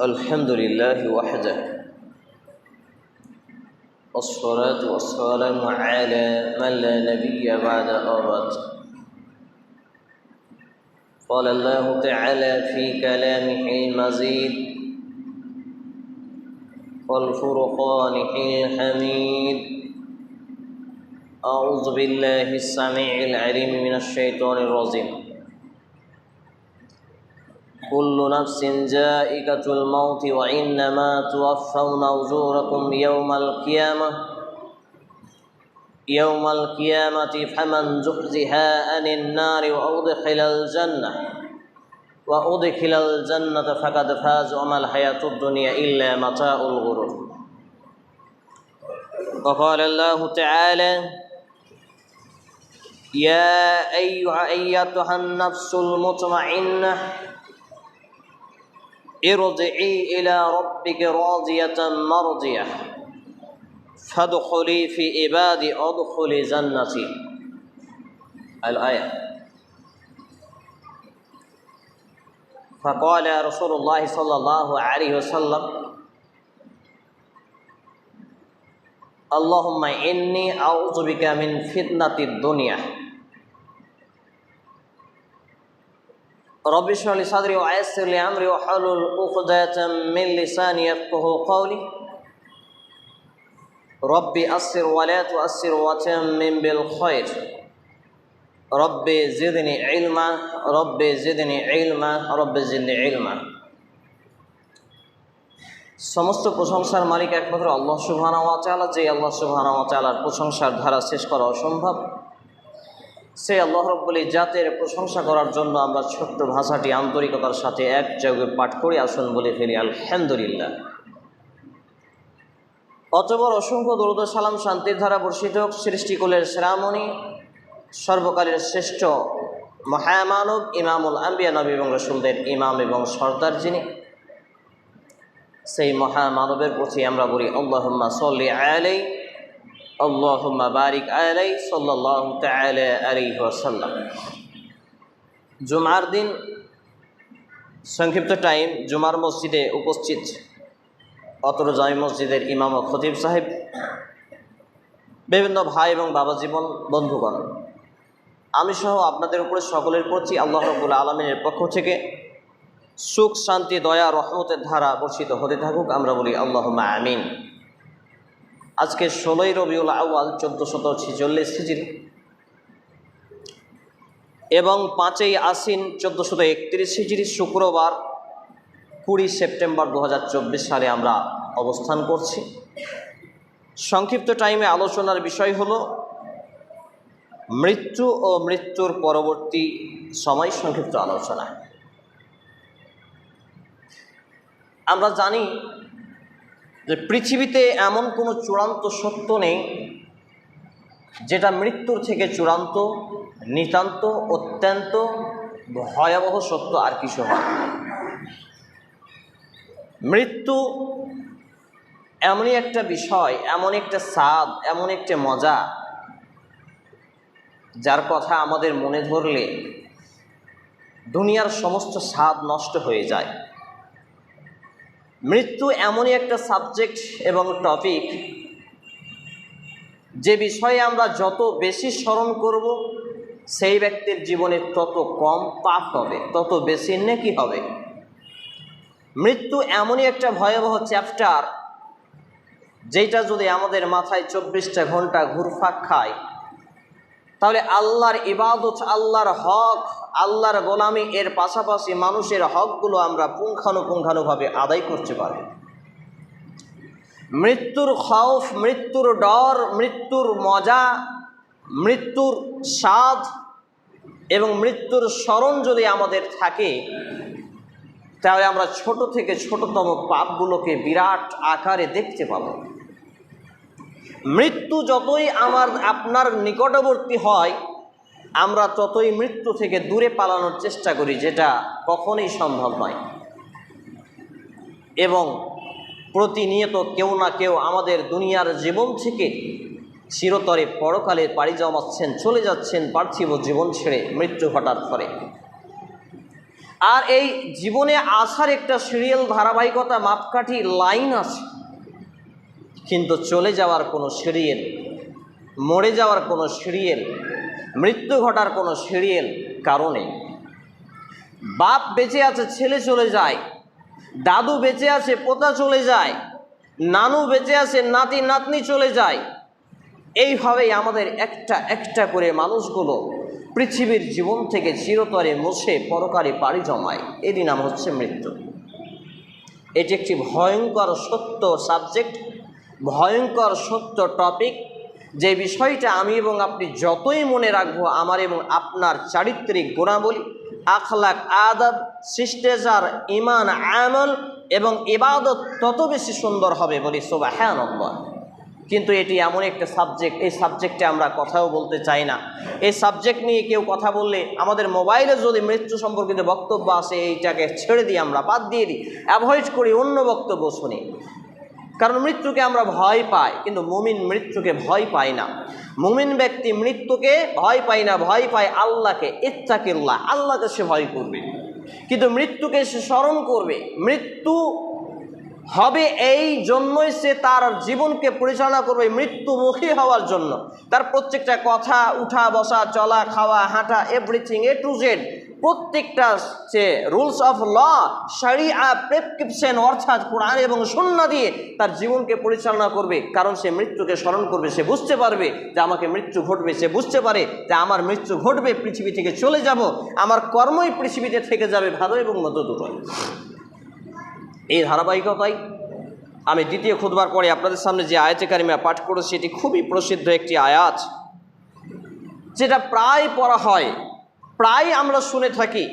الحمد لله وحده. والصلاة والسلام على من لا نبي بعد أبد قال الله تعالى في كلامه المزيد والفرقان الحميد أعوذ بالله السميع العليم من الشيطان الرجيم. كل نفس جائقة الموت وإنما توفون أجوركم يوم القيامة. يوم القيامة فمن زحزها عن النار وأدخل الجنة وأدخل الجنة فقد فاز وما الحياة الدنيا إلا متاع الغرور. وقال الله تعالى يا أيها أيتها النفس المطمئنة ارجعي إلى ربك راضية مرضية. فادخلي في عبادي ادخلي جنتي. الآية. فقال رسول الله صلى الله عليه وسلم اللهم إني أعوذ بك من فتنة الدنيا. رب اشرح لي صدري ويسر لي امري واحلل عقدة من لساني يفقه قولي ربي أسر ولا تؤسر وتمم بالخير ربي زدني علما ربي زدني علما ربي زدني علما সমস্ত প্রশংসার মালিক একমাত্র আল্লাহ সুবহানাহু ওয়া তাআলা যে আল্লাহ সুবহানাহু ওয়া তাআলার প্রশংসার ধারা শেষ করা অসম্ভব সে আল্লাহ রব্বুল জাতের প্রশংসা করার জন্য আমরা ছোট্ট ভাষাটি আন্তরিকতার সাথে এক জায়গায় পাঠ করে, আসুন বলে ফেলি, আলহামদুলিল্লাহ। অতবর অসংখ্য দরুদ সালাম শান্তির ধারা বর্ষিত সৃষ্টিকুলের শ্রামণি সর্বকালের শ্রেষ্ঠ মহামানব ইমামুল আম্বিয়া নবী এবং রসুলদের ইমাম এবং সর্দার যিনি, সেই মহামানবের প্রতি আমরা বলি, আল্লাহম্মা সল্লি আলাই আল্লাহুম্মা বারিক আলাই তাআলা আলাইহি ওয়াসাল্লাম। জুমার দিন, সংক্ষিপ্ত টাইম, জুমার মসজিদে উপস্থিত অতর জামি মসজিদের ইমাম ও খতিব সাহেব, বিভিন্ন ভাই এবং বাবা জীবন বন্ধুগণ, আমি সহ আপনাদের উপরে সকলের প্রতি আল্লাহ রব্বুল আলমিনের পক্ষ থেকে সুখ, শান্তি, দয়া, রহমতের ধারা বর্ষিত হতে থাকুক, আমরা বলি আল্লাহ আমিন। আজকে ষোলোই রবিউল আউয়াল চোদ্দোশত ছেচল্লিশ হিজির। এবং পাঁচই আশ্বিন চোদ্দোশত একত্রিশ হিজির, শুক্রবার কুড়ি সেপ্টেম্বর দু হাজার চব্বিশ সালে আমরা অবস্থান করছি। সংক্ষিপ্ত টাইমে আলোচনার বিষয় হল, মৃত্যু ও মৃত্যুর পরবর্তী সময় সংক্ষিপ্ত আলোচনা। আমরা জানি যে পৃথিবীতে এমন কোনো চূড়ান্ত সত্য নেই যেটা মৃত্যুর থেকে চূড়ান্ত, নিতান্ত, অত্যন্ত ভয়াবহ সত্য আর কিছু হয় মৃত্যু এমনই একটা বিষয় এমন একটা স্বাদ এমন একটা মজা যার কথা আমাদের মনে ধরলে দুনিয়ার সমস্ত স্বাদ নষ্ট হয়ে যায়। মৃত্যু এমনই একটা সাবজেক্ট এবং টপিক যে বিষয়ে আমরা যত বেশি স্মরণ করব, সেই ব্যক্তির জীবনে তত কম পাপ হবে, তত বেশি নেকি হবে। মৃত্যু এমনই একটা ভয়াবহ চ্যাপ্টার যেটা যদি আমাদের মাথায় চব্বিশটা ঘণ্টা ঘুরফাক খায় তাহলে আল্লাহর ইবাদত, আল্লাহর হক, আল্লাহর গোলামি এর পাশাপাশি মানুষের হকগুলো আমরা পুঙ্খানুপুঙ্খানুভাবে আদায় করতে পারি। মৃত্যুর খৌফ, মৃত্যুর ডর, মৃত্যুর মজা, মৃত্যুর স্বাদ এবং মৃত্যুর স্মরণ যদি আমাদের থাকে, তাহলে আমরা ছোট থেকে ছোটতম পাপগুলোকে বিরাট আকারে দেখতে পাবো। মৃত্যু যতই আমার, আপনার নিকটবর্তী হয়, আমরা ততই মৃত্যু থেকে দূরে পালানোর চেষ্টা করি, যেটা কখনোই সম্ভব নয়। এবং প্রতিনিয়ত কেউ না কেউ আমাদের দুনিয়ার জীবন থেকে চিরতরে পরকালে পাড়ি জমাচ্ছেন, চলে যাচ্ছেন পার্থিব জীবন ছেড়ে মৃত্যু ঘটার পরে আর এই জীবনে আসার একটা সিরিয়াল ধারাবাহিকতা, মাপকাঠি লাইন আছে। কিন্তু চলে যাওয়ার কোনো সিরিয়েল মরে যাওয়ার কোনো সিরিয়াল মৃত্যু ঘটার কোনো সিরিয়াল কারণে বাপ বেঁচে আছে, ছেলে চলে যায়, দাদু বেঁচে আছে, পোতা চলে যায়, নানু বেঁচে আছে, নাতি, নাতনি চলে যায়। এইভাবেই আমাদের একটা একটা করে মানুষগুলো পৃথিবীর জীবন থেকে চিরতরে মুছে পরকারে পাড়ি জমায়। এরই নাম হচ্ছে মৃত্যু। এটি একটি ভয়ঙ্কর সত্য সাবজেক্ট ভয়ঙ্কর সত্য টপিক যে বিষয়টা আমি এবং আপনি যতই মনে রাখব আমার এবং আপনার চারিত্রিক গুণাবলী, আখলাক আদব, শিষ্টাচার ইমান আমল এবং ইবাদত তত বেশি সুন্দর হবে বলি সোবা হ্যাঁ নম্বর কিন্তু এটি এমন একটা সাবজেক্ট এই সাবজেক্টে আমরা কথাও বলতে চাই না। এই সাবজেক্ট নিয়ে কেউ কথা বললে আমাদের মোবাইলে যদি মৃত্যু সম্পর্কিত বক্তব্য আসে, এইটাকে ছেড়ে দিই আমরা বাদ দিয়ে দিই। অ্যাভয়েড করি অন্য বক্তব্য শুনি। কারণ মৃত্যুকে আমরা ভয় পাই, কিন্তু মুমিন মৃত্যুকে ভয় পায় না। মুমিন ব্যক্তি মৃত্যুকে ভয় পায় না, ভয় পায় আল্লাহকে ইচ্ছাকিল্লাহ আল্লাহকে সে ভয় করবে। কিন্তু মৃত্যুকে সে স্মরণ করবে। মৃত্যু হবে এই জন্যই সে তার জীবনকে পরিচালনা করবে মৃত্যুমুখী হওয়ার জন্য। তার প্রত্যেকটা কথা, উঠা, বসা, চলা, খাওয়া, হাঁটা এভরিথিং এ টু জেড প্রত্যেকটা যে রুলস অফ ল সারিয়া প্রেসক্রিপশন অর্থাৎ কোরআন এবং সন্না দিয়ে তার জীবনকে পরিচালনা করবে। কারণ সে মৃত্যুকে স্মরণ করবে, সে বুঝতে পারবে যে আমাকে মৃত্যু ঘটবে, সে বুঝতে পারে যে আমার মৃত্যু ঘটবে, পৃথিবী থেকে চলে যাব, আমার কর্মই পৃথিবীতে থেকে যাবে, ভালো এবং মতো দুটোই। এই ধারাবাহিকতাই আমি দ্বিতীয় খুদবার পরে আপনাদের সামনে যে আয়াতে কারিমা পাঠ করেছি, এটি খুবই প্রসিদ্ধ একটি আয়াত, যেটা প্রায় পড়া হয় প্রায় আমরা শুনে থাকি,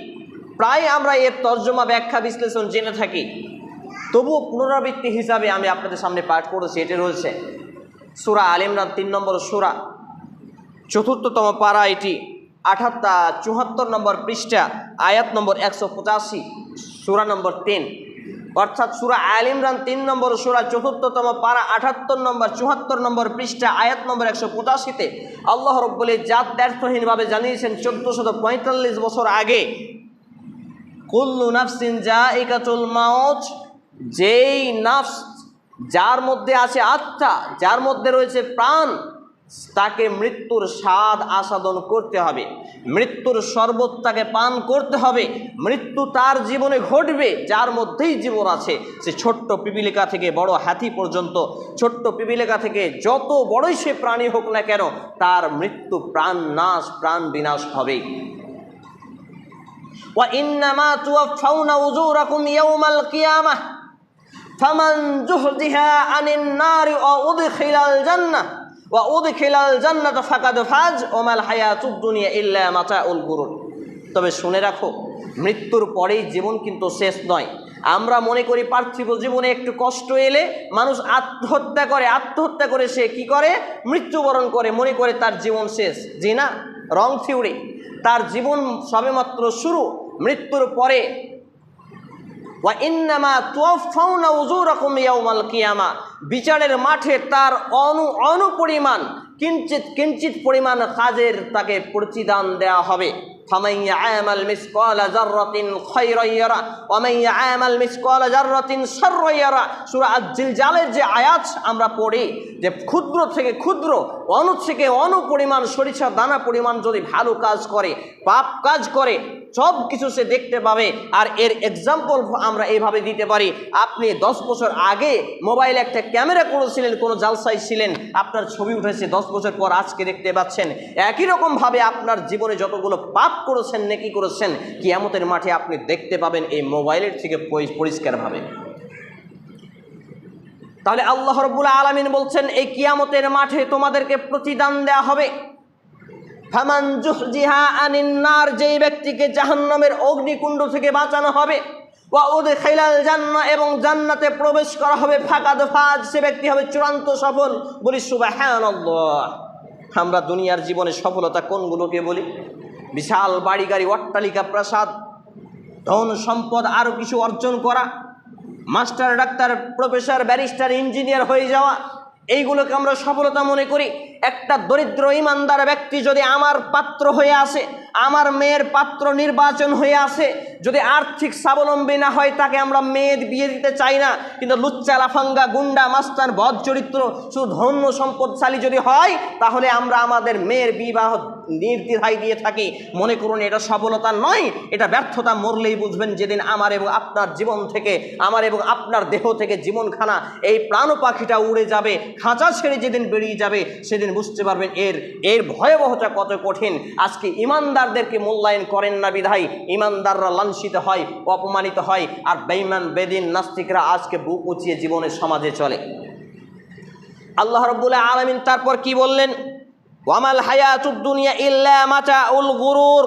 প্রায় আমরা এর তর্জমা, ব্যাখ্যা, বিশ্লেষণ জেনে থাকি। তবুও পুনরাবৃত্তি হিসাবে আমি আপনাদের সামনে পাঠ করেছি, এটি রয়েছে সুরা আলিমরান তিন নম্বর সুরা। চতুর্থতম পাড়া এটি আঠাত্তর চুহাত্তর নম্বর পৃষ্ঠা, আয়াত নম্বর একশো পঁচাশি, সুরা নম্বর তিন। অর্থাৎ সুরা আল ইমরান তিন নম্বর সুরা চতুর্থতম পারা আঠাত্তর নম্বর, চুয়াত্তর নম্বর পৃষ্ঠা, আয়াত নম্বর একশো পঁচাশিতে আল্লাহ রব্বুলি জাত ব্যর্থহীনভাবে জানিয়েছেন, চোদ্দশত পঁয়তাল্লিশ বছর আগে, কুল্লু নাফসিন যা ইকাতুল মাউজ যেই নাফস যার মধ্যে আছে আত্মা, যার মধ্যে রয়েছে প্রাণ তাকে মৃত্যুর স্বাদ আস্বাদন করতে হবে মৃত্যুর শরবত তাকে পান করতে হবে মৃত্যু তার জীবনে ঘটবে যার মধ্যেই জীবন আছে সে ছোট্ট পিপিলিকা থেকে বড় হাতি পর্যন্ত ছোট্ট পিপিলিকা থেকে যত বড়ই সে প্রাণী হোক না কেন তার মৃত্যু প্রাণ নাশ প্রাণ বিনাশ হবেই وإنما توفون أجوركم يوم القيامة فمن زحزح عن النار وأدخل الجنة ওমাল তবে শুনে রাখো, মৃত্যুর পরেই জীবন কিন্তু শেষ নয়। আমরা মনে করি পার্থিব জীবনে একটু কষ্ট এলে মানুষ আত্মহত্যা করে আত্মহত্যা করে সে কি করে? মৃত্যুবরণ করে, মনে করে তার জীবন শেষ। জি না? রং থিউরি তার জীবন সবেমাত্র শুরু, মৃত্যুর পরে। ওয়া ইন্নামা তুয়াফাউনা উজুরাকুম ইয়াউমাল কিয়ামা বিচারের মাঠে তার অনু অনুপরিমাণ কিঞ্চিত কিঞ্চিত পরিমাণ কাজের তাকে প্রতিদান দেওয়া হবে فمن يعمل مثقال ذرة خيرا يرى ومن يعمل مثقال ذرة شرا يرى সূরা আজ-জিলজালের যে আয়াত আমরা পড়ি যে ক্ষুদ্র থেকে ক্ষুদ্র অনু থেকে অনু পরিমাণ সরিষা দানা পরিমাণ যদি ভালো কাজ করে পাপ কাজ করে সব কিছু সে দেখতে পাবে আর এর এক্সাম্পল আমরা এইভাবে দিতে পারি। আপনি দশ বছর আগে মোবাইলে একটা ক্যামেরা করেছিলেন, কোনো জালসাই ছিলেন, আপনার ছবি উঠেছে, দশ বছর পর আজকে দেখতে পাচ্ছেন। একই রকমভাবে আপনার জীবনে যতগুলো পাপ করেছেন, নেকি করেছেন, কিয়ামতের মাঠে আপনি দেখতে পাবেন এই মোবাইলের থেকে পরিষ্কারভাবে। তাহলে আল্লাহ রব্বুল আলমিন বলছেন, এই কিয়ামতের মাঠে তোমাদেরকে প্রতিদান দেয়া হবে। ফামান জুহজিহা আনিন নার, যেই ব্যক্তিকে জাহান্নামের অগ্নিকুণ্ড থেকে বাঁচানো হবে, ওয়া উদখিলাল জান্নাহ এবং জান্নাতে প্রবেশ করা হবে, ফাকাদ ফাজ, সে ব্যক্তি হবে চূড়ান্ত সফল। বলি সুবহানাল্লাহ। আমরা দুনিয়ার জীবনে সফলতা কোনগুলোকে বলি? বিশাল বাড়ি গাড়ি অট্টালিকা, প্রাসাদ, ধন সম্পদ আরও কিছু অর্জন করা, master, doctor, professor, barrister, engineer হয়ে যাওয়া এইগুলোকে আমরা সফলতা মনে করি। একটা দরিদ্র ইমানদার ব্যক্তি যদি আমার পাত্র হয়ে আসে, আমার মেয়ের পাত্র নির্বাচন হয়ে আসে যদি আর্থিক স্বাবলম্বী না হয়, তাকে আমরা মেয়ের বিয়ে দিতে চাই না। কিন্তু লুচ্চা, লাফাঙ্গা, গুন্ডা মাস্তান বদ, চরিত্র, শুধু ধন্য সম্পদশালী যদি হয়, তাহলে আমরা আমাদের মেয়ের বিবাহ নির্দ্বিধায় দিয়ে থাকি। মনে করুন, এটা সফলতা নয়, এটা ব্যর্থতা মরলেই বুঝবেন যেদিন আমার এবং আপনার জীবন থেকে, আমার এবং আপনার দেহ থেকে জীবনখানা, এই প্রাণ পাখিটা উড়ে যাবে, খাঁচা ছেড়ে যেদিন বেরিয়ে যাবে, সেদিন বুঝতে পারবেন এর এর ভয়াবহতা কত কঠিন। আজকে ইমানদারদেরকে মূল্যায়ন করেন না বিধায়, ইমানদাররা লাঞ্ছিত হয়, অপমানিত হয় আর বেইমান বেদিন, নাস্তিকরা আজকে বুক উঁচিয়ে জীবনের সমাজে চলে। আল্লাহ রব্বুল আলমিন তারপর কি বললেন? ওয়ামাল হায়াতুদ্দুনিয়া ইল্লা মাতা উল গুরুর।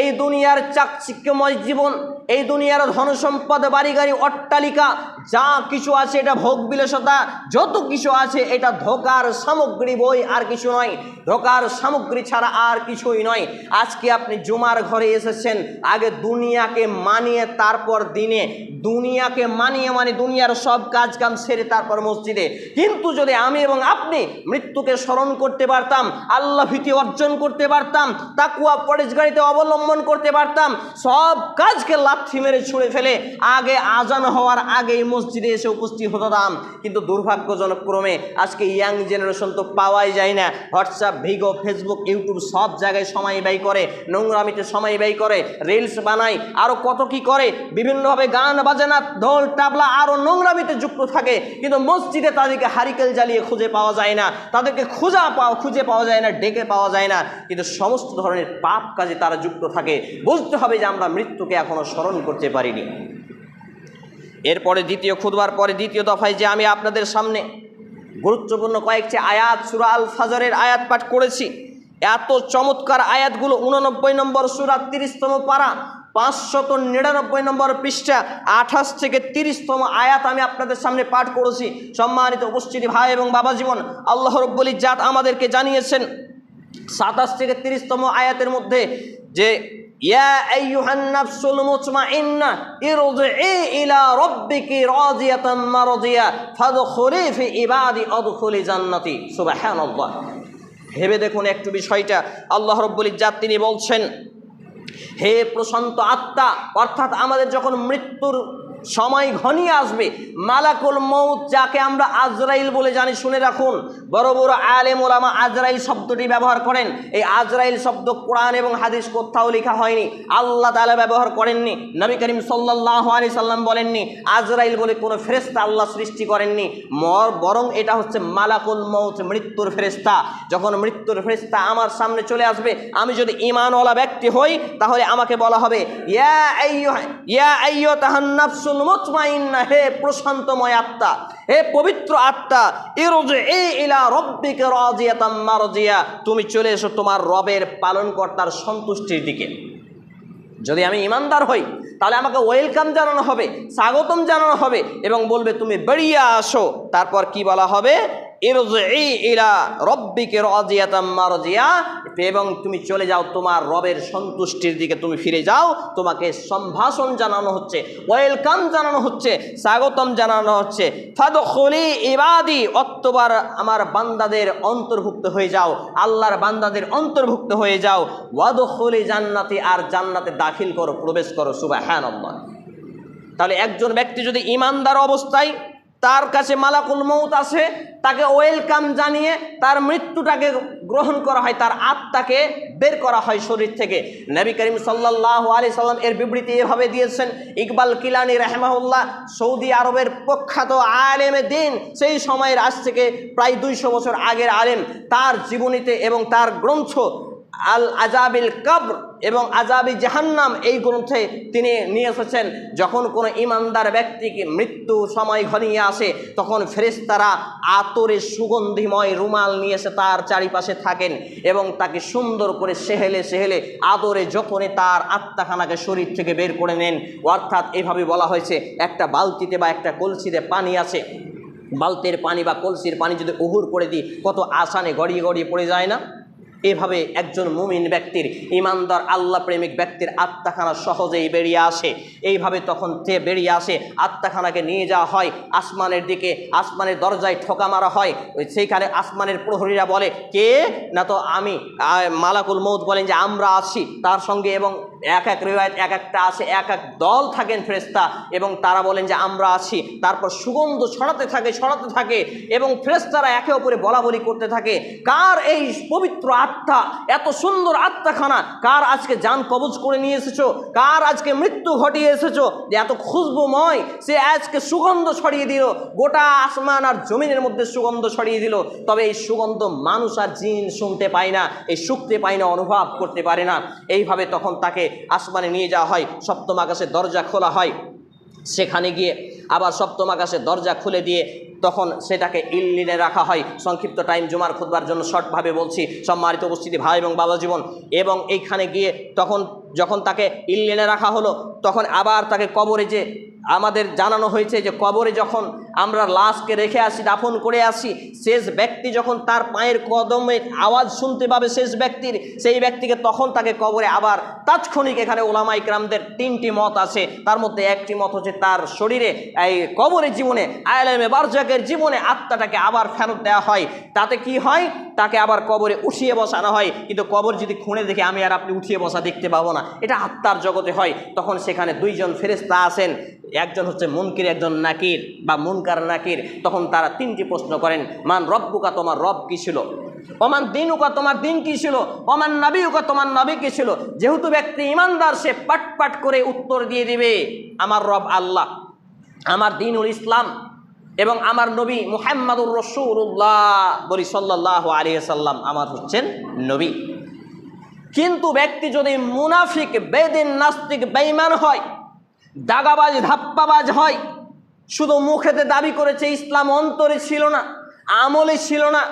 এই দুনিয়ার চাকচিক্যময় জীবন এই দুনিয়ার ধন সম্পদ, বাড়ি গাড়ি, অট্টালিকা, যা কিছু আছে এটা ভোগ বিলাসতা, যত কিছু আছে এটা ধোকার সামগ্রী বই আর কিছু নয়। ধোকার সামগ্রী ছাড়া আর কিছুই নয়। আজকে আপনি জুমার ঘরে এসেছেন, আগে দুনিয়াকে মানিয়ে, তারপর দিনে। দুনিয়াকে মানিয়ে মানে দুনিয়ার সব কাজ কাম সেরে তারপর মসজিদে। কিন্তু যদি আমি এবং আপনি মৃত্যুকে স্মরণ করতে পারতাম, আল্লাহ ভীতি অর্জন করতে পারতাম, তাকুয়া পরেশগাড়িতে অবলম্বন করতে পারতাম, সব কাজকে লাথি মেরে ছুঁড়ে ফেলে আগে আজান হওয়ার আগেই মসজিদে এসে উপস্থিত হতাম। কিন্তু দুর্ভাগ্যজনক ক্রমে আজকে ইয়াং জেনারেশন তো পাওয়াই যায় না। হোয়াটসঅ্যাপ, ভিগো, ফেসবুক, ইউটিউব সব জায়গায় সময় ব্যয় করে, নোংরামিতে সময় ব্যয় করে, রিলস বানায় আরও কত কি করে? বিভিন্নভাবে গান বাজনা ঢোল টাবলা আরও নোংরামিতে যুক্ত থাকে। কিন্তু মসজিদে তাদেরকে হারিকেল জ্বালিয়ে খুঁজে পাওয়া যায় না। তাদেরকে খোঁজা পাওয়া খুঁজে পাওয়া যায় না, ডেকে পাওয়া যায় না। কিন্তু সমস্ত ধরনের পাপ কাজে তারা যুক্ত থাকে। বুঝতে হবে যে আমরা মৃত্যুকে এখনও স্মরণ করতে পারিনি। এরপরে দ্বিতীয় খুদবার পরে দ্বিতীয় দফায় যে আমি আপনাদের সামনে গুরুত্বপূর্ণ কয়েকটি আয়াত, সুরা আল ফাজরের আয়াত পাঠ করেছি, এত চমৎকার আয়াতগুলো উননব্বই নম্বর সুরা তিরিশতম পারা, পাঁচশত নিরানব্বই নম্বর পৃষ্ঠা, আঠাশ থেকে তিরিশতম আয়াত আমি আপনাদের সামনে পাঠ করেছি। সম্মানিত উপস্থিতি ভাই এবং বাবা জীবন, আল্লাহ রব্বুল জাত আমাদেরকে জানিয়েছেন সাতাশ থেকে তিরিশতম আয়াতের মধ্যে যে ভেবে দেখুন একটু বিষয়টা। আল্লাহ রব্বুল ইজ্জাত তিনি বলছেন, হে প্রশান্ত আত্মা, অর্থাৎ আমাদের যখন মৃত্যুর সময় ঘনিয়ে আসবে। মালাকুল মৌত যাকে আমরা আজরাইল বলে জানি, শুনে রাখুন। বড় বড় আলেম ওলামা আজরাইল শব্দটি ব্যবহার করেন। এই আজরাইল শব্দ কোরআন এবং হাদিস কোথাও লেখা হয়নি। আল্লাহ তালা ব্যবহার করেননি। নবী করিম সাল্লাহ আলি সাল্লাম বলেননি, আজরাইল বলে কোনো ফেরেস্তা আল্লাহ সৃষ্টি করেননি। মর, বরং এটা হচ্ছে মালাকুল মৌত মৃত্যুর ফেরেস্তা যখন মৃত্যুর ফেরেস্তা আমার সামনে চলে আসবে, আমি যদি ইমানওয়ালা ব্যক্তি হই, তাহলে আমাকে বলা হবে, ইয়া ইয়া আইয়ো মুতমাইন্না হে প্রশান্তময় আত্মা, হে পবিত্র আত্মা ইরজে এ ইলা রব্বিকে রাজিয়াতাম মারজিয়া। তুমি চলে এসো তোমার রবের পালনকর্তার সন্তুষ্টির দিকে। যদি আমি ইমানদার হই, তাহলে আমাকে ওয়েলকাম জানানো হবে, স্বাগতম জানানো হবে এবং বলবে, তুমি বেরিয়ে আসো। তারপর কি বলা হবে? ইরজিই ইলা রব্বিকে রাজিয়াতাম মারজিয়া। এবং তুমি চলে যাও তোমার রবের সন্তুষ্টির দিকে, তুমি ফিরে যাও, তোমাকে সম্ভাষণ জানানো হচ্ছে, ওয়েলকাম জানানো হচ্ছে, স্বাগতম জানানো হচ্ছে। ফাদখুলি ইবাদি, অক্টোবর আমার বান্দাদের অন্তর্ভুক্ত হয়ে যাও, আল্লাহর বান্দাদের অন্তর্ভুক্ত হয়ে যাও। ওয়াদখুলি জান্নাতি আর জান্নাতে দাখিল করো, প্রবেশ করো, সুবহানাল্লাহ। তাহলে একজন ব্যক্তি যদি ইমানদার অবস্থায় তার কাছে মালাকুল মৌত আসে তাকে ওয়েলকাম জানিয়ে তার মৃত্যুটাকে গ্রহণ করা হয়, তার আত্মাকে বের করা হয় শরীর থেকে। নবী করিম সাল্লাহ আলি সাল্লাম এর বিবৃতি এভাবে দিয়েছেন, ইকবাল কিলানি রাহমাহুল্লাহ সৌদি আরবের প্রখ্যাত আলেমে দিন, সেই সময়ের আজ থেকে প্রায় দুইশো বছর আগের আলেম। তার জীবনীতে এবং তার গ্রন্থ আল আজাবিল কবর এবং আজাবি জাহান্নাম এই গ্রন্থে তিনি নিয়ে এসেছেন। যখন কোনো ইমানদার ব্যক্তিকে মৃত্যু সময় ঘনিয়ে আসে, তখন ফেরেশতারা আতরে সুগন্ধিময় রুমাল নিয়ে এসে তার চারিপাশে থাকেন এবং তাকে সুন্দর করে সেহেলে সেহেলে আদরে যতনে তার আত্মাখানাকে শরীর থেকে বের করে নেন। অর্থাৎ এভাবে বলা হয়েছে, একটা বালতিতে বা একটা কলসিতে পানি আছে। বালতির পানি বা কলসির পানি যদি উহুর করে দিই, কত আসানে গড়িয়ে গড়িয়ে পড়ে যায় না? এভাবে একজন মুমিন ব্যক্তির ইমানদার, আল্লাহ প্রেমিক ব্যক্তির আত্মাখানা সহজেই বেরিয়ে আসে। এইভাবে তখন সে বেরিয়ে আসে, আত্মাখানাকে নিয়ে যাওয়া হয়, আসমানের দিকে, আসমানের দরজায় ঠোকা মারা হয়। সেইখানে আসমানের প্রহরীরা বলে, কে? না তো আমি মালাকুল মৌত বলেন যে, আমরা আছি। তার সঙ্গে এবং এক এক রেওয়ায়ত, এক একটা আসে, এক এক দল থাকেন ফেরেস্তা এবং তারা বলেন যে, আমরা আছি। তারপর সুগন্ধ ছড়াতে থাকে ছড়াতে থাকে এবং ফেরেস্তারা একে অপরে বলা বলি করতে থাকে। কার এই পবিত্র আত্মা, এত সুন্দর আত্মাখানা? কার আজকে যান কবজ করে নিয়ে এসেছ? কার আজকে মৃত্যু ঘটিয়ে এসেছ? যে এত খুশবুময়, সে আজকে সুগন্ধ ছড়িয়ে দিল। গোটা আসমান আর জমিনের মধ্যে সুগন্ধ ছড়িয়ে দিল। তবে এই সুগন্ধ মানুষ আর জিন শুনতে পায় না, এই শুকতে পায় না, অনুভব করতে পারে না। এইভাবে তখন তাকে আসমানে নিয়ে যাওয়া হয়, সপ্তম আকাশে দরজা খোলা হয়। সেখানে গিয়ে আবার সপ্তম আকাশে দরজা খুলে দিয়ে তখন সেটাকে ইল্লিনে রাখা হয়। সংক্ষিপ্ত টাইম জুমার খুদবার জন্য শর্টভাবে বলছি, সম্মানিত উপস্থিতি ভাই এবং বাবা জীবন। এবং এইখানে গিয়ে তখন যখন তাকে ইল্লিনে রাখা হলো, তখন আবার তাকে কবরে যে আমাদের জানানো হয়েছে যে কবরে যখন আমরা লাশকে রেখে আসি, দাফন করে আসি, শেষ ব্যক্তি যখন তার পায়ের কদমের আওয়াজ শুনতে পাবে শেষ ব্যক্তির, সেই ব্যক্তিকে তখন তাকে কবরে আবার তাৎক্ষণিক এখানে ওলামা ইকরামদের তিনটি মত আছে। তার মধ্যে একটি মত হচ্ছে তার শরীরে এই কবরের জীবনে আয়ালামে বারজাকের জীবনে আত্মাটাকে আবার ফেরত দেওয়া হয়। তাতে কি হয়? তাকে আবার কবরে উঠিয়ে বসানো হয়। কিন্তু কবর যদি খুঁড়ে দেখে আমি আর আপনি উঠিয়ে বসা দেখতে পাবো না। এটা আত্মার জগতে হয়। তখন সেখানে দুইজন ফেরেস্তা আসেন। একজন হচ্ছে মুনকির, একজন নাকির বা মুনকার, নাকির। তখন তারা তিনটি প্রশ্ন করেন, মান রব্বুকা, তোমার রব কি ছিল? অমান দিনুকা, তোমার দিন কি ছিল? অমান নবীকা তোমার নবী কী ছিল? যেহেতু ব্যক্তি ইমানদার, সে পাট পাট করে উত্তর দিয়ে দিবে, আমার রব আল্লাহ, আমার দিনুল ইসলাম এবং আমার নবী মুহাম্মাদুর রসুল্লাহ বলি সাল্লাহ আলিয়া সাল্লাম আমার হচ্ছেন নবী। কিন্তু ব্যক্তি যদি মুনাফিক, বেদিন নাস্তিক বেইমান হয়, দাগাবাজ, ধাপ্পাবাজ হয়, শুধু মুখেতে দাবি করেছে ইসলাম অন্তরে ছিল না, আমলে ছিল না,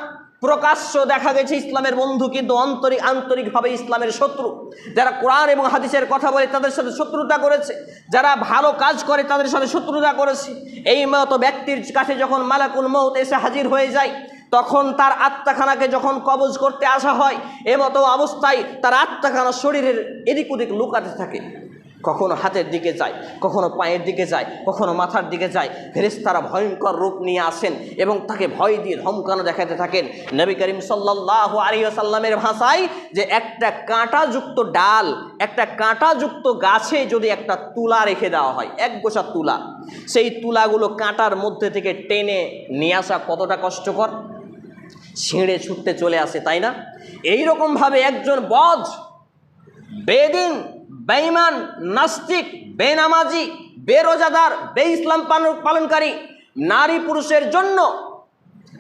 প্রকাশ্য দেখা গেছে ইসলামের বন্ধু কিন্তু অন্তরিক, আন্তরিকভাবে ইসলামের শত্রু। যারা কোরআন এবং হাদিসের কথা বলে তাদের সাথে শত্রুতা করেছে, যারা ভালো কাজ করে তাদের সাথে শত্রুতা করেছে। এই মতো ব্যক্তির কাছে যখন মালাকুল মৌত এসে হাজির হয়ে যায় তখন তার আত্মাখানাকে যখন কবজ করতে আসা হয়, এমতো অবস্থায় তার আত্মাখানা শরীরের এদিক ওদিক লুকাতে থাকে। কখনো হাতের দিকে যায়, কখনো পায়ের দিকে যায়, কখনো মাথার দিকে যায়। ফেরেস্তারা ভয়ঙ্কর রূপ নিয়ে আসেন এবং তাকে ভয় দিয়ে ধমকানো দেখাতে থাকেন। নবী করিম সাল্লাহ আলিয়াসাল্লামের ভাষায় যে একটা কাঁটাযুক্ত ডাল, একটা কাঁটাযুক্ত গাছে যদি একটা তুলা রেখে দেওয়া হয়, এক গোছা তুলা, সেই তুলাগুলো কাঁটার মধ্যে থেকে টেনে নিয়ে আসা কতটা কষ্টকর? ছিঁড়ে ছুটতে চলে আসে, তাই না? এই রকমভাবে একজন বধ, বেদিন, বেঈমান, নাস্তিক, বেনামাজি, বেরোজাদার বে ইসলাম পালন- পালনকারী নারী পুরুষের জন্য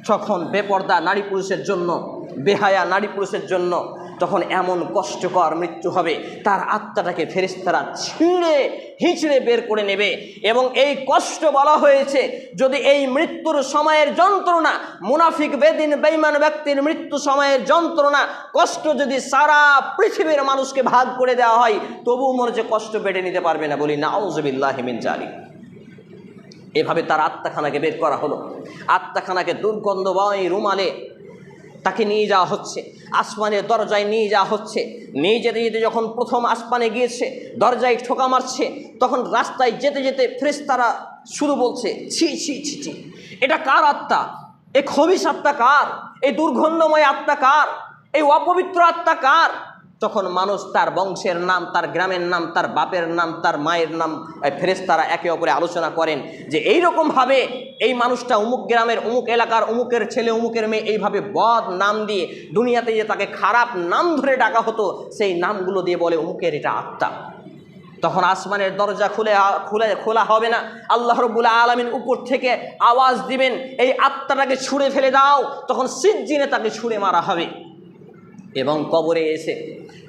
যখন বেপর্দা নারী পুরুষের জন্য, বেহায়া নারী পুরুষের জন্য তখন এমন কষ্টকর মৃত্যু হবে, তার আত্মাটাকে ফেরিস্তারা ছিঁড়ে হিঁচড়ে বের করে নেবে এবং এই কষ্ট বলা হয়েছে, যদি এই মৃত্যুর সময়ের যন্ত্রণা, মুনাফিক, বেদিন বেইমান ব্যক্তির মৃত্যু সময়ের যন্ত্রণা, কষ্ট যদি সারা পৃথিবীর মানুষকে ভাগ করে দেওয়া হয় তবু মনে যে কষ্ট বেড়ে নিতে পারবে না বলি নাউজবিল্লাহিমিন জালি এভাবে তার আত্মাখানাকে বের করা হলো। আত্মাখানাকে দুর্গন্ধময় রুমালে তাকে নিয়ে যাওয়া হচ্ছে। আসমানের দরজায় নিয়ে যাওয়া হচ্ছে। নিয়ে যেতে যেতে যখন প্রথম আসমানে গিয়েছে, দরজায় ঠোকা মারছে, তখন রাস্তায় যেতে যেতে ফ্রেশ তারা শুরু বলছে, ছি ছি ছি ছি। এটা কার আত্মা? এ খবিস আত্মা কার? এই দুর্গন্ধময় আত্মা কার? এই অপবিত্র আত্মা কার? তখন মানুষ তার বংশের নাম, তার গ্রামের নাম, তার বাপের নাম, তার মায়ের নাম ফেরেস্তারা একে অপরে আলোচনা করেন যে এই রকমভাবে এই মানুষটা অমুক গ্রামের, অমুক এলাকার, অমুকের ছেলে, অমুকের মেয়ে এইভাবে বদ নাম দিয়ে দুনিয়াতে যে তাকে খারাপ নাম ধরে ডাকা হতো, সেই নামগুলো দিয়ে বলে অমুকের এটা আত্মা। তখন আসমানের দরজা খুলে খুলে, খোলা হবে না। আল্লাহ রব্বুল আলমিন উপর থেকে আওয়াজ দিবেন, এই আত্মাটাকে ছুঁড়ে ফেলে দাও। তখন সিজ্জিনে তাকে ছুঁড়ে মারা হবে। এবং কবরে এসে,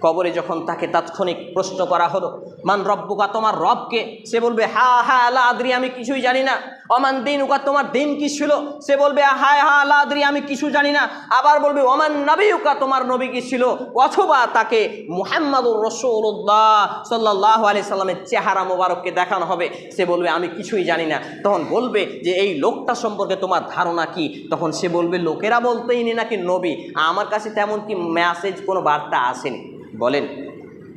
কবরে যখন তাকে তাৎক্ষণিক প্রশ্ন করা হলো, মান রব্বুকা, তোমার রবকে? সে বলবে, হা হা আল্লাহ আদ্রি, আমি কিছুই জানি না। অমান দিন উকা তোমার দিন কি ছিল? সে বলবে, হায়, হা আল্লাহ আদ্রি, আমি কিছু জানি না। আবার বলবে, অমান নবী উকা তোমার নবী কি ছিল? অথবা তাকে মুহাম্মাদুর রসুল্লাহ সাল্লাহ আলি সাল্লামের চেহারা মোবারককে দেখানো হবে। সে বলবে, আমি কিছুই জানি না। তখন বলবে যে, এই লোকটা সম্পর্কে তোমার ধারণা কি? তখন সে বলবে, লোকেরা বলতেই নি নাকি নবী। আমার কাছে তেমন কি মেসেজ কোনো বার্তা আসেনি। বলেন,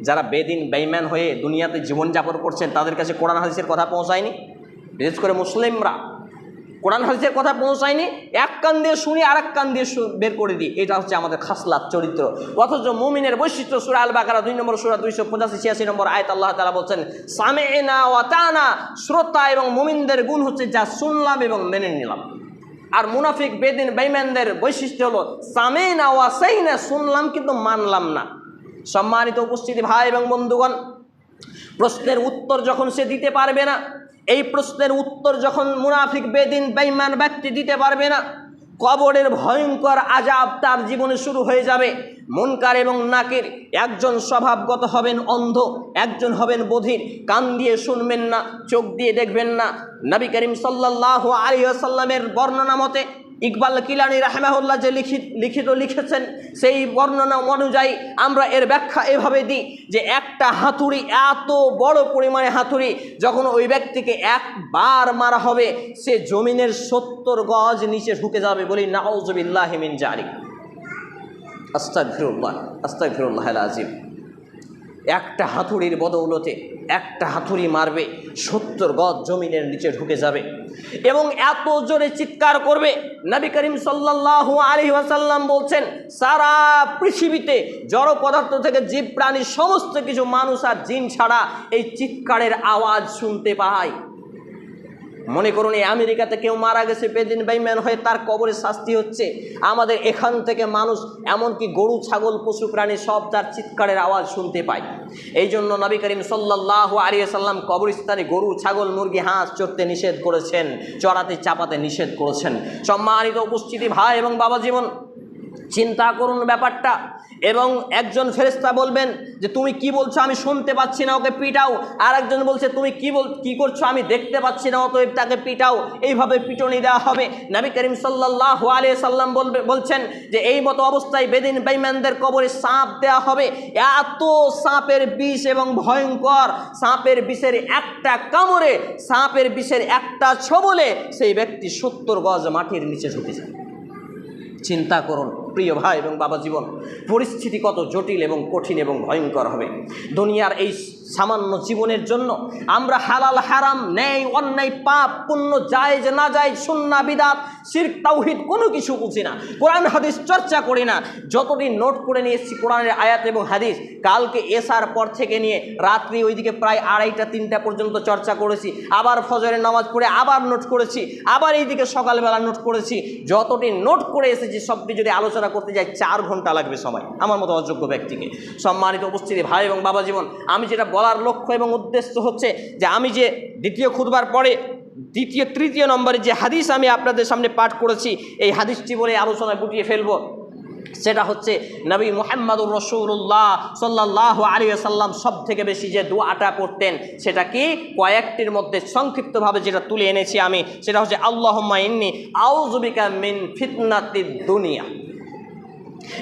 যারা বেদিন বেইম্যান হয়ে দুনিয়াতে জীবনযাপন করছেন, তাদের কাছে কোরআন হাদিসের কথা পৌঁছায়নি? বিশেষ করে মুসলিমরা, কোরআন হাদিসের কথা পৌঁছায়নি? এক কান দিয়ে শুনি আর এক কান দিয়ে বের করে দিই। এটা হচ্ছে আমাদের খাসলাত চরিত্র। অথচ মুমিনের বৈশিষ্ট্য সুরা আল বাকারা দুই নম্বর, সুরা দুইশো পঁচাশি, ছিয়াশি নম্বর আয়ত আল্লাহ তালা বলছেন সামে না ওয়াতানা শ্রোতা এবং মুমিনদের গুণ হচ্ছে যা শুনলাম এবং মেনে নিলাম। আর মুনাফিক বেদিন বেইম্যানদের বৈশিষ্ট্য হলো সামে না ওয়াসাই না শুনলাম কিন্তু মানলাম না। সম্মানিত উপস্থিতি ভাই এবং বন্ধুগণ, প্রশ্নের উত্তর যখন সে দিতে পারবে না, এই প্রশ্নের উত্তর যখন মুনাফিক বেদিন বেইমান ব্যক্তি দিতে পারবে না কবরের ভয়ঙ্কর আজাব তার জীবনে শুরু হয়ে যাবে। মনকার এবং নাকের, একজন স্বভাবগত হবেন অন্ধ, একজন হবেন বধির। কান দিয়ে শুনবেন না, চোখ দিয়ে দেখবেন না। নবী করিম সাল্লাহ আলী আসাল্লামের বর্ণনা মতে ইকবাল কিলানি রাহমাহুল্লাহ যে লিখিত লিখিত লিখেছেন, সেই বর্ণনা অনুযায়ী আমরা এর ব্যাখ্যা এভাবে দিই যে একটা হাতুড়ি এত বড় পরিমাণে হাতুড়ি যখন ওই ব্যক্তিকে একবার মারা হবে, সে জমিনের সত্তর গজ নিচে ঢুকে যাবে বলি, নাউজবিল্লাহ মিন জারি আস্তাগফিরুল্লাহ আস্তাগফিরুল্লাহ আজিম একটা হাতুড়ির বদৌলতে একটা হাতুড়ি মারবে, সত্তর গজ জমিনের নিচে ঢুকে যাবে এবং এত জোরে চিৎকার করবে। নবী করিম সাল্লাহ আলী ওয়াসাল্লাম বলছেন, সারা পৃথিবীতে জড় পদার্থ থেকে জীব প্রাণী সমস্ত কিছু মানুষ আর জিন ছাড়া এই চিৎকারের আওয়াজ শুনতে পায়। মনে করুন এই আমেরিকাতে কেউ মারা গেছে, বেদিন বেইম্যান হয়ে তার কবরে শাস্তি হচ্ছে। আমাদের এখান থেকে মানুষ এমনকি গরু, ছাগল, পশু, প্রাণী সব তার চিৎকারের আওয়াজ শুনতে পায়। এই জন্য নবী করিম সাল্লাহ আলিয়া সাল্লাম কবরস্থানে গরু, ছাগল, মুরগি, হাঁস, চড়তে নিষেধ করেছেন, চড়াতে, চাপাতে নিষেধ করেছেন। সম্মানিত উপস্থিতি ভাই এবং বাবা জীবন চিন্তা করুন ব্যাপারটা। এবং একজন ফেরেস্তা বলবেন যে, তুমি কি বলছো? আমি শুনতে পাচ্ছি না, ওকে পিটাও। আর একজন বলছে, তুমি কি বল, কি করছ? আমি দেখতে পাচ্ছি না, অতএব তাকে পিটাও। এইভাবে পিটনি দেওয়া হবে। নবী করিম সাল্লাহ আলিয়া সাল্লাম বলবে, বলছেন যে, এই মতো অবস্থায় বেদিন বেইম্যানদের কবরে সাপ দেওয়া হবে। এত সাপের বিষ এবং ভয়ঙ্কর সাপের বিষের একটা কামড়ে, সাপের বিষের একটা ছবলে সেই ব্যক্তি সত্তর গজ মাটির নিচে ঝুঁকে যায়। চিন্তা করুন। প্রিয় ভাই এবং বাবা জীবন, পরিস্থিতি কত জটিল এবং কঠিন এবং ভয়ঙ্কর হবে। দুনিয়ার এই সামান্য জীবনের জন্য আমরা হালাল, হারাম, ন্যায়, অন্যায়, পাপ, পুণ্য, জায়েজ না যায় সুন্না বিদাত শির তাওহিদ কোনো কিছু বুঝি না। কোরআন, হাদিস চর্চা করি না। যতদিন নোট করে নিয়ে এসেছি কোরআনের আয়াত এবং হাদিস, কালকে এসার পর থেকে নিয়ে রাত্রি ওইদিকে প্রায় আড়াইটা, তিনটা পর্যন্ত চর্চা করেছি। আবার ফজরের নামাজ পড়ে আবার নোট করেছি। আবার এইদিকে সকালবেলা নোট করেছি। যতদিন নোট করে এসেছি, সবটি যদি আলোচনা করতে যাই, চার ঘণ্টা লাগবে সময়। আমার মতো অযোগ্য ব্যক্তিকে। সম্মানিত উপস্থিতি, ভাই এবং বাবা জীবন, আমি যেটা বলার লক্ষ্য এবং উদ্দেশ্য হচ্ছে যে আমি যে দ্বিতীয় খুদবার পরে দ্বিতীয়, তৃতীয় নম্বরে যে হাদিস আমি আপনাদের সামনে পাঠ করেছি, এই হাদিসটি বলে আলোচনায় গুটিয়ে ফেলব। সেটা হচ্ছে নবী মোহাম্মদুর রসুল্লাহ সাল্লাহ আলী সাল্লাম সব থেকে বেশি যে দোয়াটা পড়তেন, সেটা কি? কয়েকটির মধ্যে সংক্ষিপ্তভাবে যেটা তুলে এনেছি আমি, সেটা হচ্ছে, আল্লাহম্মা ইন্নি আউজুবিকা মিন ফিতনাতি দুনিয়া।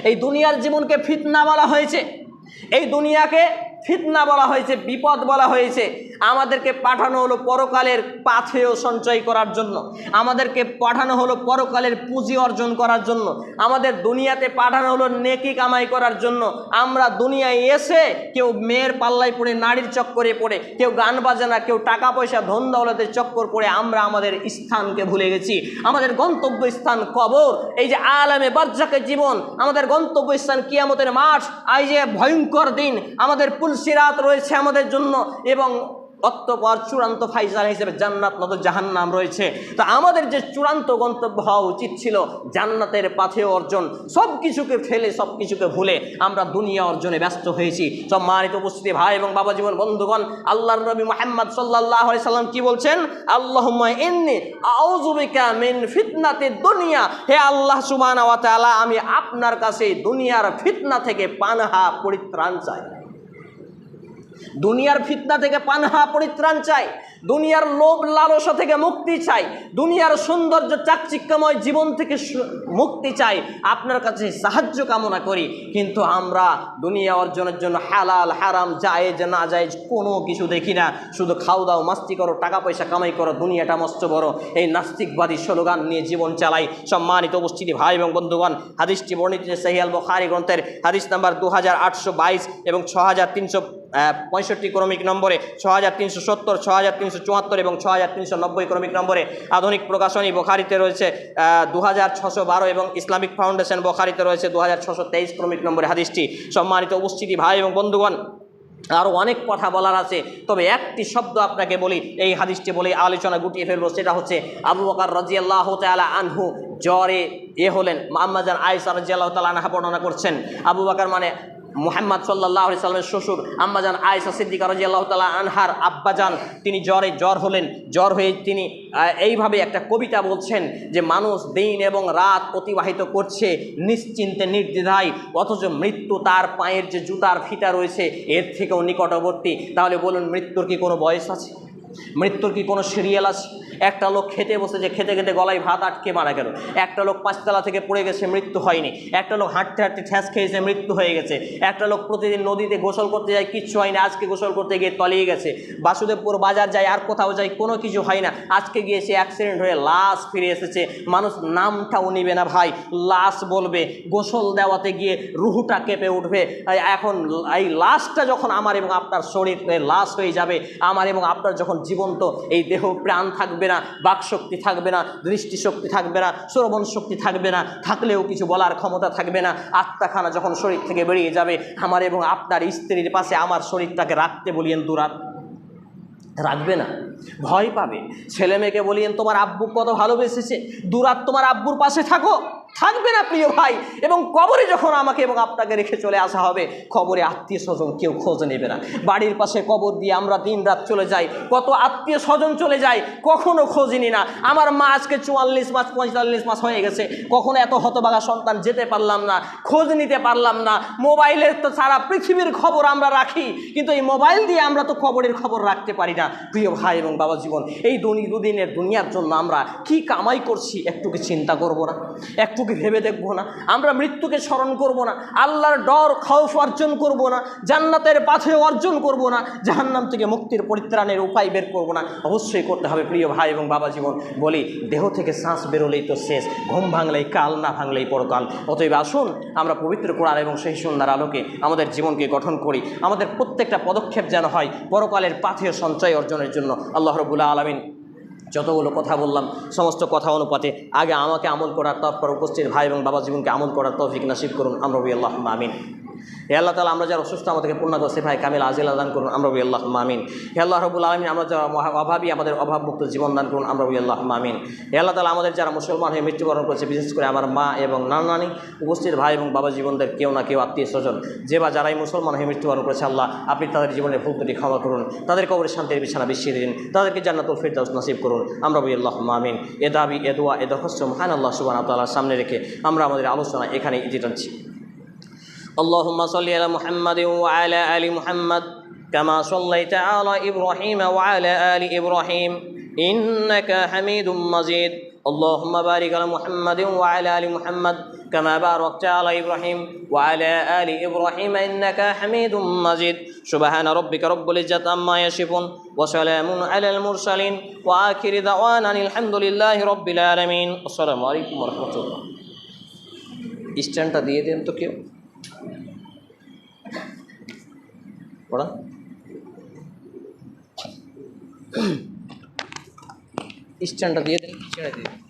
এই দুনিয়ার জীবনকে ফিতনা বলা হয়েছে। এই দুনিয়াকে ফিতনা বলা হয়েছে, বিপদ বলা হয়েছে। আমাদেরকে পাঠানো হলো পরকালের পাথেয় সঞ্চয় করার জন্য। আমাদেরকে পাঠানো হলো পরকালের পুঁজি অর্জন করার জন্য। আমাদের দুনিয়াতে পাঠানো হলো নেকি কামাই করার জন্য। আমরা দুনিয়ায় এসে কেউ মেয়ের পাল্লায় পড়ে, নারীর চক্করে পড়ে, কেউ গান বাজানা, কেউ টাকা পয়সা, ধন দৌলতের চক্কর পড়ে আমরা আমাদের স্থানকে ভুলে গেছি। আমাদের গন্তব্য স্থান কবর। এই যে আলামে বাজ্জাকের জীবন, আমাদের গন্তব্য স্থান কিয়ামতের মাঠ। এই যে ভয়ঙ্কর দিন, আমাদের পুলসিরাত রয়েছে আমাদের জন্য এবং অত্যপর চূড়ান্ত ফাইজাল হিসেবে জান্নাত নত জাহান্নাম রয়েছে। তা আমাদের যে চূড়ান্ত গন্তব্য হওয়া উচিত ছিল জান্নাতের পাথে অর্জন। সব কিছুকে ফেলে সব কিছুকে ভুলে আমরা দুনিয়া অর্জনে ব্যস্ত হয়েছি। সব সম্মানিত উপস্থিতি, ভাই এবং বাবা জীবন, বন্ধুগণ, আল্লাহর নবী মোহাম্মদ সাল্লাহ সাল্লাম কি বলছেন? আল্লাহ ফিতনাতে দুনিয়া। হে আল্লাহ সুবান আমি আপনার কাছে দুনিয়ার ফিতনা থেকে পানহা পরিত্রাণ চাই। দুনিয়ার ফিতনা থেকে পানহা পরিত্রাণ চাই, দুনিয়ার লোভ লালসা থেকে মুক্তি চাই, দুনিয়ার সৌন্দর্য চাকচিক্যময় জীবন থেকে মুক্তি চাই। আপনার কাছে সাহায্য কামনা করি, কিন্তু আমরা দুনিয়া অর্জনের জন্য হালাল, হারাম, জায়েজ না জায়েজ কোনো কিছু দেখি না। শুধু খাও দাও, মাস্তি করো, টাকা পয়সা কামাই করো, দুনিয়াটা মস্ত বড়। এই নাস্তিকবাদী স্লোগান নিয়ে জীবন চালাই। সম্মানিত উপস্থিতি, ভাই এবং বন্ধুগণ, হাদিসটি বর্ণিত সহিয়াল বখারি গ্রন্থের হাদিস নাম্বার দু হাজার আটশো বাইশ এবং ছ তিনশো পঁয়ষট্টি ক্রমিক নম্বরে ছ হাজার তিনশো সত্তর ছ হাজার তিনশো চুয়াত্তর এবং ছ হাজার তিনশো নব্বই ক্রমিক নম্বরে আধুনিক প্রকাশনী বোখারিতে রয়েছে দু হাজার ছশো বারো এবং ইসলামিক ফাউন্ডেশন বোখারিতে রয়েছে দু হাজার ছশো তেইশ ক্রমিক নম্বরে হাদিসটি। সম্মানিত উপস্থিতি, ভাই এবং বন্ধুগণ আরও অনেক কথা বলার আছে, তবে একটি শব্দ আপনাকে বলি, এই হাদিসটি বলে আলোচনা গুটিয়ে ফেলব, সেটা হচ্ছে আবু বকার রাজিয়াল্লাহ তালা আনহু জ্বরে এ হলেন আম্মাজান আয়সা রাজিয়াল্লাহ তালা আনহা বর্ণনা করছেন। আবু বাকার মানে মোহাম্মদ সাল্লাহ সাল্লামের শ্বশুর আম্মাজান আয়সা সিদ্দিকা রাজিয়াল্লাহ তালা আনহার আব্বাজান, তিনি জ্বরে জ্বর হলেন। জ্বর হয়ে তিনি এইভাবে একটা কবিতা বলছেন যে মানুষ দিন এবং রাত অতিবাহিত করছে নিশ্চিন্তে, নির্দ্বিধায়, অথচ মৃত্যু তার পায়ের যে জুতার ফিতা রয়েছে, এর থেকেও নিকটবর্তী। তাহলে বলুন মৃত্যুর কি কোনো বয়স আছে? মৃত্যুর কি কোনো সিরিয়াল আছে? একটা লোক খেতে বসেছে খেতে খেতে গলায় ভাত আটকে মারা গেল। একটা লোক পাঁচতলা থেকে পড়ে গেছে, মৃত্যু হয়নি। একটা লোক হাঁটতে হাঁটতে ঠ্যাস খেয়েছে, মৃত্যু হয়ে গেছে। একটা লোক প্রতিদিন নদীতে গোসল করতে যায়, কিচ্ছু হয়নি আজকে গোসল করতে গিয়ে তলিয়ে গেছে। বাসুদেবপুর বাজার যায়, আর কোথাও যায়, কোনো কিছু হয় না। আজকে গিয়ে সে অ্যাক্সিডেন্ট হয়ে লাশ ফিরে এসেছে। মানুষ নামটাও নিবে না ভাই। লাশ বলবে, গোসল দেওয়াতে গিয়ে রুহুটা কেঁপে উঠবে। এখন এই লাশটা যখন আমার এবং আপনার শরীর লাশ হয়ে যাবে, আমার এবং আপনার যখন জীবন্ত, এই দেহ প্রাণ থাকবে না, বাকশক্তি থাকবে না, দৃষ্টিশক্তি থাকবে না শ্রবণ শক্তি থাকবে না, থাকলেও কিছু বলার ক্ষমতা থাকবে না। আত্মাখানা যখন শরীর থেকে বেরিয়ে যাবে, আমার এবং আপনার স্ত্রীর পাশে আমার শরীরটাকে রাখতে বলিয়েন দুরাত রাখবে না। ভয় পাবে। ছেলে মেয়েকে বলিয়েন, তোমার আব্বু কত ভালোবেসেছে? দুরাত তোমার আব্বুর পাশে থাকো। থাকবে না প্রিয় ভাই। এবং কবরে যখন আমাকে এবং আপনাকে রেখে চলে আসা হবে খবরে আত্মীয় স্বজন কেউ খোঁজ নেবে না। বাড়ির পাশে কবর দিয়ে আমরা দিন রাত চলে যাই, কত আত্মীয় স্বজন চলে যায়, কখনো খোঁজ নি না। আমার মা আজকে চুয়াল্লিশ মাস, পঁয়তাল্লিশ মাস হয়ে গেছে, কখনো এত হতবাগা সন্তান যেতে পারলাম না, খোঁজ নিতে পারলাম না। মোবাইলের তো সারা পৃথিবীর খবর আমরা রাখি, কিন্তু এই মোবাইল দিয়ে আমরা তো খবরের খবর রাখতে পারি না। প্রিয় ভাই এবং বাবা জীবন, এই দুনি দুদিনের দুনিয়ার জন্য আমরা কি কামাই করছি একটু কি চিন্তা করব না। একটু কি ভেবে দেখব না। আমরা মৃত্যুকে স্মরণ করব না। আল্লাহর ডর খৌফ অর্জন করব না। জান্নাতের পাথে অর্জন করব না। জাহান্নাম থেকে মুক্তির পরিত্রাণের উপায় বের করব না। অবশ্যই করতে হবে প্রিয় ভাই এবং বাবা জীবন। বলি, দেহ থেকে শ্বাস বেরোলেই তো শেষ। ঘুম ভাঙলেই কাল, না ভাঙলেই পরকাল। অতএব আসুন, আমরা পবিত্র কোরআন এবং সেই সুন্দর আলোকে আমাদের জীবনকে গঠন করি। আমাদের প্রত্যেকটা পদক্ষেপ যেন হয় পরকালের পাথেয় সঞ্চয় অর্জনের জন্য। আল্লাহ রবুল্লাহ আলমিন যতগুলো কথা বললাম, সমস্ত কথা অনুপাতে আগে আমাকে আমল করার তারপর উপস্থিত ভাই এবং বাবা জীবনকে আমল করার তৌফিক নাসিব করুন। আমরা আল্লাহ আমিন। হে আল্লাহ তালা আমরা যারা অসুস্থ, আমাদেরকে পূর্ণাঙ্গ সেফাই কামিল আজিল আদান করুন, আমরা রবি আল্লাহ মামিন হে আল্লাহ রবুল আলমিন, আমরা যারা অভাবী, আমাদের অভাবমুক্ত জীবন দান করুন, আমরা রবি আল্লাহ মামিন হে আল্লাহ তালা আমাদের যারা মুসলমান হয়ে মৃত্যুবরণ করেছে, বিশেষ করে আমার মা এবং নানা নানি উপস্থিত ভাই এবং বাবা জীবনদের কেউ না কেউ আত্মীয় স্বজন, যে বা যারাই মুসলমান হয়ে মৃত্যুবরণ করেছে, আল্লাহ, আপনি তাদের জীবনের ভুল ত্রুটি ক্ষমা করুন, তাদের কবরের শান্তির বিছানা বিছিয়ে দিন, তাদেরকে জান্নাতুল ফিরদাউস নসিব করুন, আমরা রবি আল্লাহ মামিন এ দাবি, এ দোয়া, এ দরখাস্ত মহান আল্লাহ সুবাহ তাল্লাহ সামনে রেখে আমরা আমাদের আলোচনা এখানে ইতি টানছি। اللهم صل على محمد وعلى آل محمد كما صليت على إبراهيم وعلى آل إبراهيم إنك حميد مجيد اللهم بارك على محمد وعلى آل محمد كما باركت على إبراهيم وعلى آل إبراهيم إنك حميد مجيد سبحان ربك رب العزة عما يصفون وسلام على المرسلين وآخر دعوانا الحمد لله رب العالمين السلام عليكم ورحمة الله স্ট্যান্ডটা দিয়ে দেন তো কেউ পড়া স্ট্যান্ডটা দিয়ে দেন ছেড়ে দিয়ে দিন।